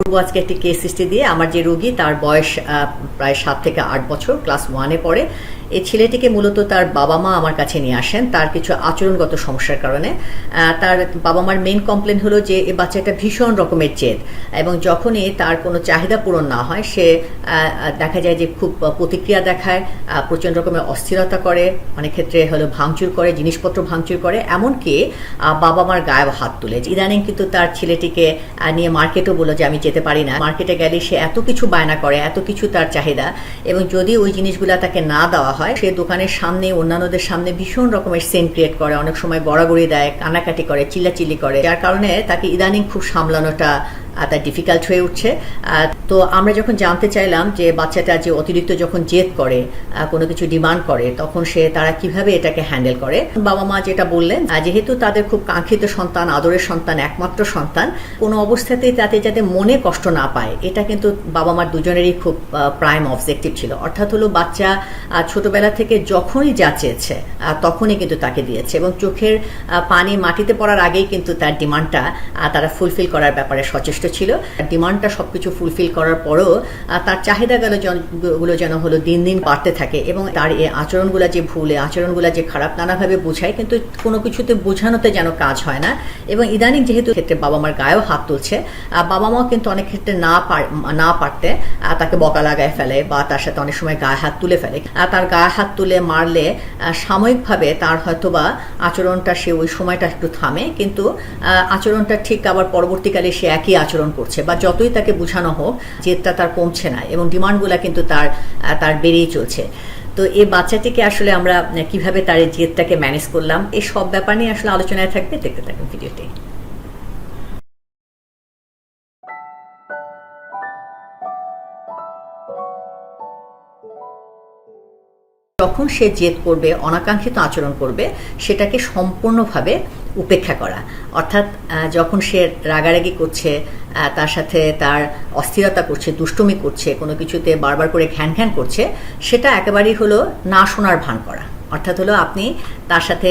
করব আজকে একটি কেস সৃষ্টি দিয়ে আমার যে রোগী, তার বয়স প্রায় সাত থেকে আট বছর ক্লাস ওয়ানে পড়ে। এই ছেলেটিকে মূলত তার বাবা মা আমার কাছে নিয়ে আসেন। তার কিছু আচরণগত সমস্যার কারণে। তার বাবা মার মেন কমপ্লেন হলো যে এই বাচ্চাটা ভীষণ রকমের জেদ এবং যখনই তার কোনো চাহিদা পূরণ না হয়, সে দেখা যায় যে খুব প্রতিক্রিয়া দেখায় প্রচণ্ড রকমের অস্থিরতা করে, অনেক ক্ষেত্রে হলো ভাঙচুর করে, জিনিসপত্র ভাঙচুর করে। এমনকি বাবা মার গায়ে হাত তুলে। ইদানিং কিন্তু তার ছেলেটিকে নিয়ে মার্কেটও বলল যে, আমি যেতে পারি না। মার্কেটে গেলে সে এত কিছু বায়না করে, এত কিছু তার চাহিদা এবং যদি ওই জিনিসগুলো তাকে না দেওয়া হয়, সে দোকানের সামনে, অন্যান্যদের সামনে ভীষণ রকমের সেন ক্রিয়েট করে। অনেক সময় গড়াগড়ি দেয় কানাকাটি করে, চিল্লাচিল্লি করে। যার কারণে তাকে ইদানিং খুব সামলানোটা তার ডিফিকাল্ট হয়ে উঠছে। তো আমরা যখন জানতে চাইলাম যে বাচ্চাটা যে অতিরিক্ত যখন জেদ করে কোনো কিছু ডিমান্ড করে, তখন সে তারা কীভাবে এটাকে হ্যান্ডেল করে? বাবা মা যেটা বললেন যেহেতু তাদের খুব কাঙ্ক্ষিত সন্তান, আদরের সন্তান, একমাত্র সন্তান, কোনো অবস্থাতেই তাতে যাতে মনে কষ্ট না পায়, এটা কিন্তু বাবা মার দুজনেরই খুব প্রাইম অবজেক্টিভ ছিল। অর্থাৎ হলো বাচ্চা ছোটবেলা থেকে যখনই যা চেয়েছে তখনই কিন্তু তাকে দিয়েছে এবং চোখের পানি মাটিতে পড়ার আগেই কিন্তু তার ডিমান্ডটা তারা ফুলফিল করার ব্যাপারে সচেষ্ট ছিল। ডিমান্ডটা সবকিছু ফুলফিল করার পরেও তার চাহিদাগুলো গুলো যেন হলো দিন দিন বাড়তে থাকে এবং তার এই আচরণগুলো যে ভুল, এই আচরণগুলো যে খারাপ নানাভাবে বোঝায়, কিন্তু কোনো কিছুতে বোঝানোতে যেন কাজ হয় না। এবং ইদানিং যেহেতু ক্ষেত্রে বাবা মার গায়েও হাত তুলছে বাবা মাও কিন্তু অনেক ক্ষেত্রে না না পারতে তাকে বকা লাগায় ফেলে বা তার সাথে অনেক সময় গায়ে হাত তুলে ফেলে। তার গায়ে হাত তুলে মারলে সাময়িকভাবে তার হয়তোবা আচরণটা সে ওই সময়টা একটু থামে, কিন্তু আচরণটা ঠিক আবার পরবর্তীকালে সে একই আচরণ করছে বা যতই তাকে বোঝানো হোক জেদটা তার কমছে না এবং ডিমান্ডগুলো কিন্তু তার তার বেড়েই চলছে। তো এই বাচ্চাটিকে আসলে আমরা কীভাবে তার এই জেদটাকে ম্যানেজ করলাম এই সব ব্যাপার নিয়ে আসলে আলোচনায় থাকবে। দেখতে থাকুন ভিডিওটি। যখন সে জেদ করবে, অনাকাঙ্ক্ষিত আচরণ করবে, সেটাকে সম্পূর্ণভাবে উপেক্ষা করা। অর্থাৎ যখন সে রাগারাগি করছে তার সাথে তার অস্থিরতা করছে, দুষ্টমি করছে, কোনো কিছুতে বারবার করে ঘ্যান ঘ্যান করছে, সেটা একেবারেই হলো না শোনার ভান করা। অর্থাৎ হলো আপনি তার সাথে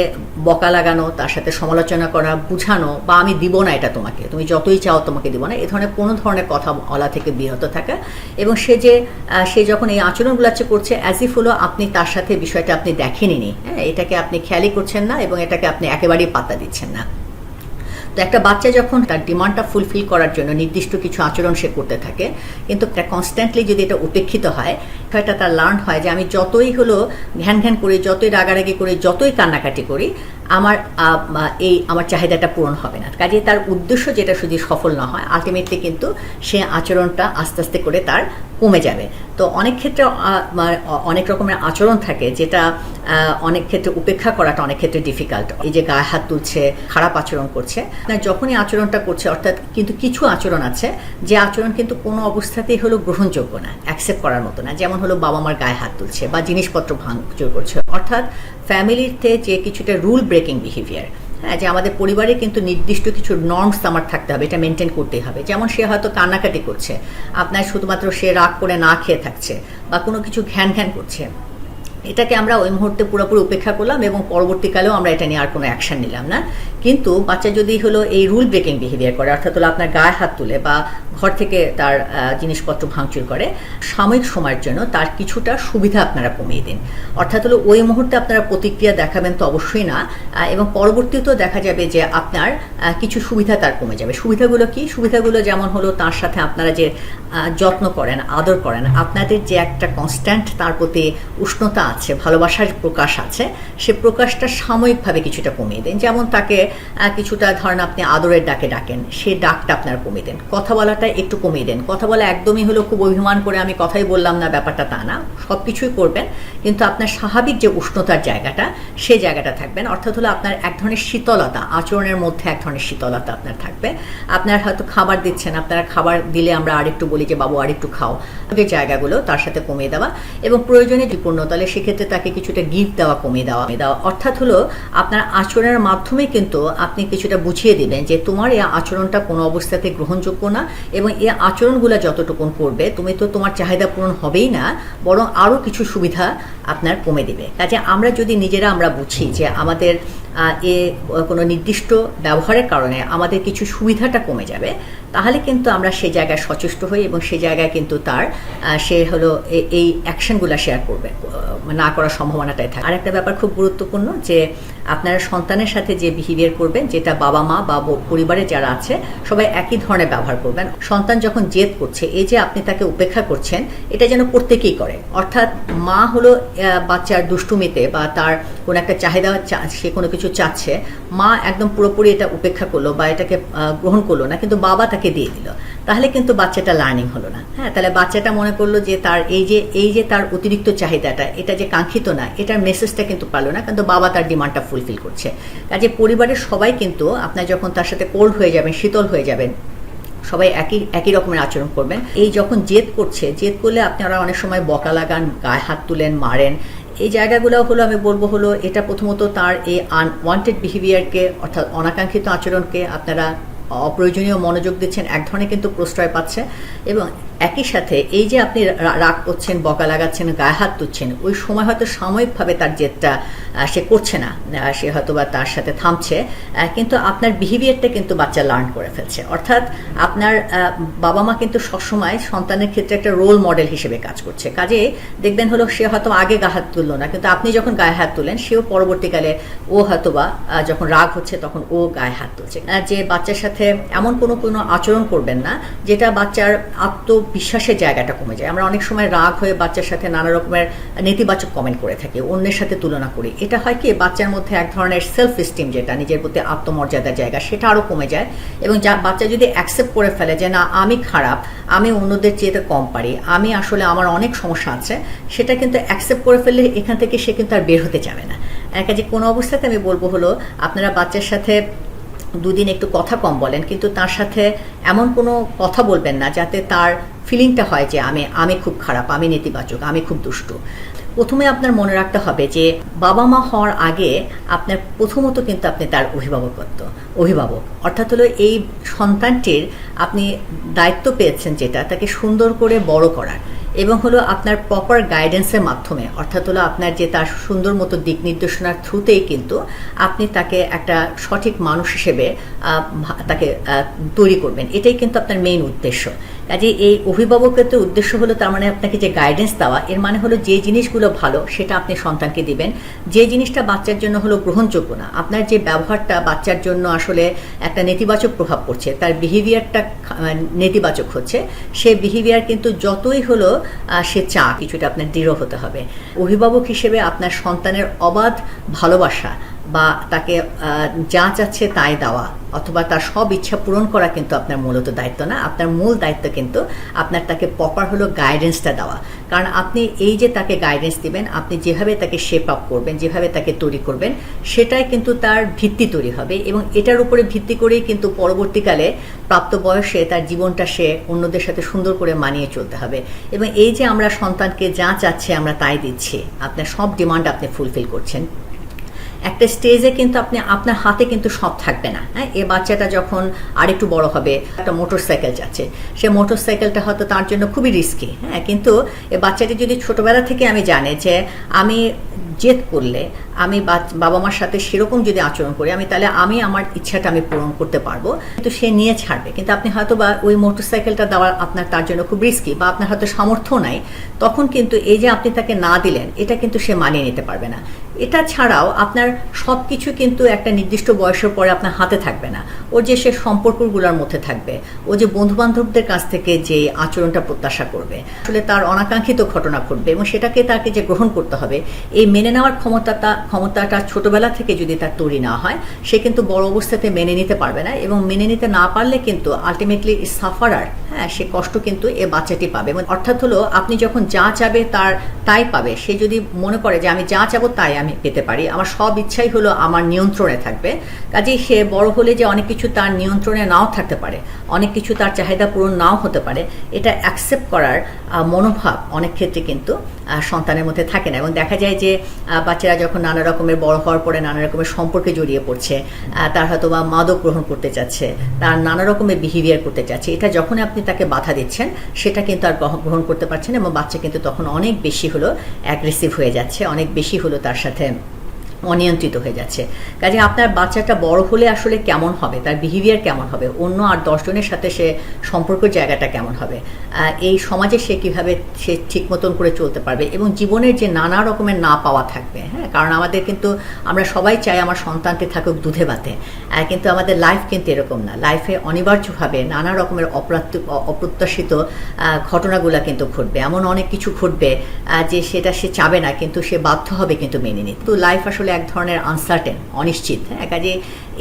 বকা লাগানো, তার সাথে সমালোচনা করা, বুঝানো বা আমি দিব না এটা তোমাকে, তুমি যতই চাও তোমাকে দিব না, এ ধরনের কোনো ধরনের কথা বলা থেকে বিরত থাকা। এবং সে যে সে যখন এই আচরণগুলো করছে অ্যাজ ইফ হলো আপনি তার সাথে বিষয়টা আপনি দেখেনি হ্যাঁ এটাকে আপনি খেয়ালই করছেন না এবং এটাকে আপনি একেবারেই পাত্তা দিচ্ছেন না। তো একটা বাচ্চা যখন তার ডিমান্ডটা ফুলফিল করার জন্য নির্দিষ্ট কিছু আচরণ সে করতে থাকে, কিন্তু কনস্ট্যান্টলি যদি এটা উপেক্ষিত হয় এটা তার লার্ন হয় যে আমি যতই হলো ঘ্যান ঘ্যান করি, যতই রাগারাগি করি, যতই কান্নাকাটি করি, আমার এই আমার চাহিদাটা পূরণ হবে না। কাজে তার উদ্দেশ্য যেটা শুধু সফল না হয় আলটিমেটলি কিন্তু সে আচরণটা আস্তে আস্তে করে তার কমে যাবে। তো অনেক ক্ষেত্রে অনেক রকমের আচরণ থাকে যেটা অনেক ক্ষেত্রে উপেক্ষা করাটা অনেক ক্ষেত্রে ডিফিকাল্ট এই যে গায়ে হাত তুলছে, খারাপ আচরণ করছে যখনই আচরণটা করছে, অর্থাৎ কিন্তু কিছু আচরণ আছে, যে আচরণ কিন্তু কোনো অবস্থাতেই হলো গ্রহণযোগ্য না অ্যাকসেপ্ট করার মতো না। যেমন হলো বাবা মার গায়ে হাত তুলছে বা জিনিসপত্র ভাঙচুর করছে। অর্থাৎ ফ্যামিলিতে যে কিছুটা রুল ব্রেকিং বিহেভিয়ার হ্যাঁ যে আমাদের পরিবারে কিন্তু নির্দিষ্ট কিছু নর্মস আমার থাকতে হবে, এটা মেনটেন করতেই হবে। যেমন সে হয়তো কান্নাকাটি করছে, আপনার শুধুমাত্র সে রাগ করে না খেয়ে থাকছে বা কোনো কিছু ঘ্যান ঘ্যান করছে। এটাকে আমরা ওই মুহূর্তে পুরোপুরি উপেক্ষা করলাম এবং পরবর্তীকালেও আমরা এটা নিয়ে আর কোনো অ্যাকশন নিলাম না। কিন্তু বাচ্চা যদি হলো এই রুল ব্রেকিং বিহেভিয়ার করে, অর্থাৎ হলো আপনার গায়ে হাত তুলে বা ঘর থেকে তার জিনিসপত্র ভাঙচুর করে, সাময়িক সময়ের জন্য তার কিছুটা সুবিধা আপনারা কমিয়ে দিন। অর্থাৎ হলো ওই মুহূর্তে আপনারা প্রতিক্রিয়া দেখাবেন তো অবশ্যই না এবং পরবর্তীতেও দেখা যাবে যে আপনার কিছু সুবিধা তার কমে যাবে। সুবিধাগুলো কি? সুবিধাগুলো যেমন হলো তার সাথে আপনারা যে যত্ন করেন, আদর করেন, আপনাদের যে একটা কনস্ট্যান্ট তার প্রতি উষ্ণতা আছে, ভালোবাসার প্রকাশ আছে, সে প্রকাশটা সাময়িকভাবে কিছুটা কমিয়ে দেন। যেমন তাকে কিছুটা ধরেন আপনি আদরের ডাকে ডাকেন, সে ডাকটা আপনার কমিয়ে দেন। কথা বলাটা একটু কমিয়ে দেন। কথা বলা একদমই হলো খুব অভিমান করে আমি কথাই বললাম না, ব্যাপারটা তা না। সব কিছুই করবেন, কিন্তু আপনার স্বাভাবিক যে উষ্ণতার জায়গাটা, সে জায়গাটা থাকবেন। অর্থাৎ হলো আপনার এক ধরনের শীতলতা, আচরণের মধ্যে এক ধরনের শীতলতা আপনার থাকবে। আপনার হয়তো খাবার দিচ্ছেন, আপনারা খাবার দিলে আমরা আরেকটু বলি যে, বাবু, আরেকটু খাও। যে জায়গাগুলো, তার সাথে কমিয়ে দেওয়া এবং প্রয়োজনে বিপূর্ণ তাহলে সেক্ষেত্রে তাকে কিছুটা গিফট দেওয়া, কমিয়ে দেওয়া দেওয়া। অর্থাৎ হলো আপনার আচরণের মাধ্যমে কিন্তু আপনি কিছুটা বুঝিয়ে দিবেন যে তোমার এই আচরণটা কোনো অবস্থাতে গ্রহণযোগ্য না এবং এই আচরণগুলো যতটুকু করবে, তুমি তো তোমার চাহিদা পূরণ হবেই না, বরং আরও কিছু সুবিধা আপনার কমে দিবে। কাজে আমরা যদি নিজেরা আমরা বুঝি যে আমাদের এ কোনো নির্দিষ্ট ব্যবহারের কারণে আমাদের কিছু সুবিধাটা কমে যাবে, তাহলে কিন্তু আমরা সে জায়গায় সচেষ্ট হই এবং সে জায়গায় কিন্তু তার সে হলো এই অ্যাকশনগুলো শেয়ার করবে না করার সম্ভাবনাটাই থাকে। আরেকটা ব্যাপার খুব গুরুত্বপূর্ণ যে আপনারা সন্তানের সাথে যে বিহেভিয়ার করবেন, যেটা বাবা মা বা পরিবারে যারা আছে, সবাই একই ধরনের ব্যবহার করবেন। সন্তান যখন জেদ করছে, এই যে আপনি তাকে উপেক্ষা করছেন, এটা যেন প্রত্যেকেই করে। অর্থাৎ মা হলো বাচ্চার দুষ্টুমিতে বা তার কোনো একটা চাহিদা সে কোনো কিছু চাচ্ছে, মা একদম পুরোপুরি এটা উপেক্ষা করল বা এটাকে গ্রহণ করল না, কিন্তু বাবা তাকে দিয়ে দিল। তাহলে কিন্তু বাচ্চাটা লার্নিং হলো না। হ্যাঁ তাহলে বাচ্চাটা মনে করল যে তার এই যে এই যে তার অতিরিক্ত চাহিদাটা, এটা যে কাঙ্ক্ষিত না, এটার মেসেজটা কিন্তু পারল না, কিন্তু বাবা তার ডিমান্ডটা ফুলফিল করছে। কাজে পরিবারের সবাই কিন্তু আপনার যখন তার সাথে কোল্ড হয়ে যাবেন, শীতল হয়ে যাবেন, সবাই একই একই রকমের আচরণ করবেন। এই যখন জেদ করছে, জেদ করলে আপনারা অনেক সময় বকা লাগান গায়ে হাত তুলেন, মারেন এই জায়গাগুলো হলো, আমি বলব হলো, এটা প্রথমত তার এই আনওয়ান্টেড বিহেভিয়ারকে অর্থাৎ অনাকাঙ্ক্ষিত আচরণকে আপনারা অপ্রয়োজনীয় মনোযোগ দিচ্ছেন, এক ধরনের কিন্তু প্রশ্রয় পাচ্ছে। এবং একই সাথে এই যে আপনি রাগ করছেন, বকা লাগাচ্ছেন, গায়ে হাত তুচ্ছেন ওই সময় হয়তো সাময়িকভাবে তার জেদটা সে করছে না। সে হয়তো বা তার সাথে থামছে। কিন্তু আপনার বিহেভিয়ারটা কিন্তু বাচ্চা লার্ন করে ফেলছে। অর্থাৎ আপনার বাবা মা কিন্তু সবসময় সন্তানের ক্ষেত্রে একটা রোল মডেল হিসেবে কাজ করছে। কাজে দেখবেন হলো সে হয়তো আগে গা হাত তুললো না, কিন্তু আপনি যখন গায়ে হাত তুলেন, সেও পরবর্তীকালে ও হয়তো বা যখন রাগ হচ্ছে তখন ও গায়ে হাত তুলছে। যে বাচ্চার সাথে এমন কোনো কোনো আচরণ করবেন না, যেটা বাচ্চার আত্মবিশ্বাসের জায়গাটা কমে যায়। আমরা অনেক সময় রাগ হয়ে বাচ্চার সাথে নানা রকমের নেতিবাচক কমেন্ট করে থাকি, অন্যের সাথে তুলনা করি এটা হয় কি, বাচ্চার মধ্যে এক ধরনের সেলফ এস্টিম যেটা, নিজের প্রতি আত্মমর্যাদার জায়গা, সেটা আরও কমে যায়। এবং যা বাচ্চা যদি অ্যাকসেপ্ট করে ফেলে যে, না, আমি খারাপ, আমি অন্যদের চেয়ে কম পারি, আমি আসলে আমার অনেক সমস্যা আছে, সেটা কিন্তু অ্যাকসেপ্ট করে ফেললে এখান থেকে সে কিন্তু আর বের হতে যাবে না। কাজে কোনো অবস্থাতে আমি বলব হলো, আপনারা বাচ্চার সাথে দুদিন একটু কথা কম বলেন, কিন্তু তার সাথে এমন কোনো কথা বলবেন না, যাতে তার ফিলিংটা হয় যে, আমি আমি খুব খারাপ, আমি নেতিবাচক, আমি খুব দুষ্টু। প্রথমে আপনার মনে রাখতে হবে যে বাবা মা হওয়ার আগে আপনার প্রথমত কিন্তু আপনি তার অভিভাবকত্ব, অভিভাবক। অর্থাৎ হলো এই সন্তানটির আপনি দায়িত্ব পেয়েছেন যেটা, তাকে সুন্দর করে বড় করার এবং হলো আপনার প্রপার গাইডেন্সের মাধ্যমে, অর্থাৎ হলো আপনার যে তার সুন্দর মতো দিক নির্দেশনার থ্রুতেই কিন্তু আপনি তাকে একটা সঠিক মানুষ হিসেবে তাকে তৈরি করবেন। এটাই কিন্তু আপনার মেইন উদ্দেশ্য। কাজে এই অভিভাবকের উদ্দেশ্য হলো তার মানে আপনাকে যে গাইডেন্স দেওয়া, এর মানে হলো যে জিনিসগুলো ভালো, সেটা আপনি সন্তানকে দিবেন। যে জিনিসটা বাচ্চার জন্য হলো গ্রহণযোগ্য না, আপনার যে ব্যবহারটা বাচ্চার জন্য আসলে একটা নেতিবাচক প্রভাব পড়ছে, তার বিহেভিয়ারটা নেতিবাচক হচ্ছে, সে বিহেভিয়ার কিন্তু যতই হলো সে চা কিছুটা আপনার দৃঢ় হতে হবে। অভিভাবক হিসেবে আপনার সন্তানের অবাধ ভালোবাসা বা তাকে যা চাচ্ছে তাই দেওয়া অথবা তার সব ইচ্ছা পূরণ করা কিন্তু আপনার মূলত দায়িত্ব না। আপনার মূল দায়িত্ব কিন্তু আপনার তাকে প্রপার হলো গাইডেন্সটা দেওয়া। কারণ আপনি এই যে তাকে গাইডেন্স দিবেন, আপনি যেভাবে তাকে শেপ আপ করবেন, যেভাবে তাকে তৈরি করবেন, সেটাই কিন্তু তার ভিত্তি তৈরি হবে এবং এটার উপরে ভিত্তি করেই কিন্তু পরবর্তীকালে প্রাপ্ত বয়সে তার জীবনটা সে অন্যদের সাথে সুন্দর করে মানিয়ে চলতে হবে। এবং এই যে আমরা সন্তানকে যা চাচ্ছে আমরা তাই দিচ্ছি। আপনার সব ডিমান্ড আপনি ফুলফিল করছেন। একটা স্টেজে কিন্তু আপনি, আপনার হাতে কিন্তু সব থাকবে না হ্যাঁ? এ বাচ্চাটা যখন আর একটু বড় হবে, একটা মোটর সাইকেল যাচ্ছে, সে মোটর সাইকেলটা হয়তো তার জন্য খুবই রিস্কি হ্যাঁ? কিন্তু এ বাচ্চাটি যদি ছোটবেলা থেকে আমি জানে যে আমি জেদ করলে আমি বাবা মার সাথে সেরকম যদি আচরণ করি, আমি তাহলে আমি আমার ইচ্ছাটা আমি পূরণ করতে পারব। কিন্তু সে নিয়ে ছাড়বে। কিন্তু আপনি হয়তো বা ওই মোটর সাইকেলটা দেওয়া আপনার তার জন্য খুব রিস্কি বা আপনার হয়তো সামর্থ্য নাই। তখন কিন্তু এই যে আপনি তাকে না দিলেন, এটা কিন্তু সে মানিয়ে নিতে পারবে না। এটা ছাড়াও আপনার সব কিছু কিন্তু একটা নির্দিষ্ট বয়সের পরে আপনার হাতে থাকবে না। ও যে সে সম্পর্কগুলোর মধ্যে থাকবে, ও যে বন্ধু বান্ধবদের কাছ থেকে যে আচরণটা প্রত্যাশা করবে, আসলে তার অনাকাঙ্ক্ষিত ঘটনা ঘটবে এবং সেটাকে তাকে যে গ্রহণ করতে হবে, এই মেনে নেওয়ার ক্ষমতাটা ক্ষমতাটা ছোটবেলা থেকে যদি তার তৈরি না হয়, সে কিন্তু বড় অবস্থাতে মেনে নিতে পারবে না এবং মেনে নিতে না পারলে কিন্তু আলটিমেটলি সাফারার হ্যাঁ সে কষ্ট কিন্তু এ বাচ্চাটি পাবে। অর্থাৎ হলো, আপনি যখন যা চাবে তার তাই পাবে। সে যদি মনে করে যে আমি যা চাবো তাই আমি পেতে পারি। আমার সব ইচ্ছাই হলো আমার নিয়ন্ত্রণে থাকবে। কাজেই সে বড় হলে যে অনেক কিছু তার নিয়ন্ত্রণে নাও থাকতে পারে, অনেক কিছু তার চাহিদা পূরণ নাও হতে পারে, এটা অ্যাকসেপ্ট করার মনোভাব অনেক ক্ষেত্রে কিন্তু সন্তানের মধ্যে থাকে না। এবং দেখা যায় যে বাচ্চারা যখন নানা রকমের বড় হওয়ার পরে নানা রকমের সম্পর্কে জড়িয়ে পড়ছে তার হয়তো বা মাদক গ্রহণ করতে চাচ্ছে, তার নানা রকমের বিহেভিয়ার করতে চাচ্ছে, এটা যখন আপনি তাকে বাধা দিচ্ছেন, সেটা কিন্তু আর গ্রহ- গ্রহণ করতে পারছেন এবং বাচ্চা কিন্তু তখন অনেক বেশি হলো অ্যাগ্রেসিভ হয়ে যাচ্ছে, অনেক বেশি হলো তার সাথে অনিয়ন্ত্রিত হয়ে যাচ্ছে। কাজে আপনার বাচ্চাটা বড় হলে আসলে কেমন হবে? তার বিহেভিয়ার কেমন হবে? অন্য আর দশজনের সাথে সে সম্পর্ক জায়গাটা কেমন হবে? এই সমাজে সে কীভাবে সে ঠিক মতন করে চলতে পারবে? এবং জীবনের যে নানা রকমের না পাওয়া থাকবে হ্যাঁ? কারণ আমাদের কিন্তু আমরা সবাই চাই আমার সন্তানটি থাকুক দুধে আহ, কিন্তু আমাদের লাইফ কিন্তু এরকম না। লাইফে অনিবার্যভাবে নানা রকমের অপ্রাত্য- অপ্রত্যাশিত ঘটনাগুলো কিন্তু ঘটবে। এমন অনেক কিছু ঘটবে যে সেটা সে চাবে না কিন্তু সে বাধ্য হবে কিন্তু মেনে নিতে। তো লাইফ আসলে এক ধরনের আনসার্টেন অনিশ্চিত হ্যাঁ? কাজে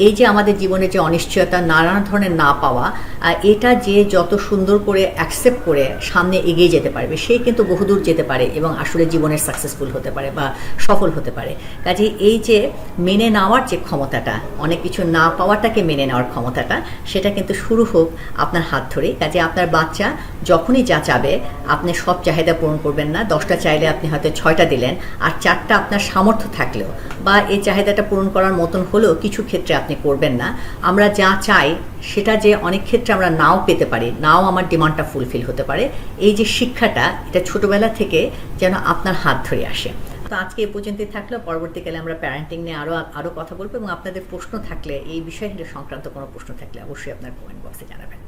এই যে আমাদের জীবনে যে অনিশ্চয়তা নানা ধরনের না পাওয়া এটা যে যত সুন্দর করে অ্যাকসেপ্ট করে সামনে এগিয়ে যেতে পারবে সেই কিন্তু বহুদূর যেতে পারে এবং আসলে জীবনের সাকসেসফুল হতে পারে বা সফল হতে পারে। কাজে এই যে মেনে নেওয়ার যে ক্ষমতাটা, অনেক কিছু না পাওয়াটাকে মেনে নেওয়ার ক্ষমতাটা, সেটা কিন্তু শুরু হোক আপনার হাত ধরেই। কাজে আপনার বাচ্চা যখনই যা চাবে, আপনি সব চাহিদা পূরণ করবেন না। দশটা চাইলে আপনি হয়তো ছয়টা দিলেন, আর চারটা আপনার সামর্থ্য থাকলেও বা এই চাহিদাটা পূরণ করার মতন হলেও কিছু ক্ষেত্রে আপনি করবেন না। আমরা যা চাই, সেটা যে অনেক ক্ষেত্রে আমরা নাও পেতে পারি, নাও আমার ডিমান্ডটা ফুলফিল হতে পারে। এই যে শিক্ষাটা, এটা ছোটোবেলা থেকে যেন আপনার হাত ধরে আসে। তো আজকে এ পর্যন্তই থাকল। পরবর্তীকালে আমরা প্যারেন্টিং নিয়ে আরও আরও কথা বলব এবং আপনাদের প্রশ্ন থাকলে, এই বিষয়ে সংক্রান্ত কোনো প্রশ্ন থাকলে অবশ্যই আপনার কমেন্ট বক্সে জানাবেন।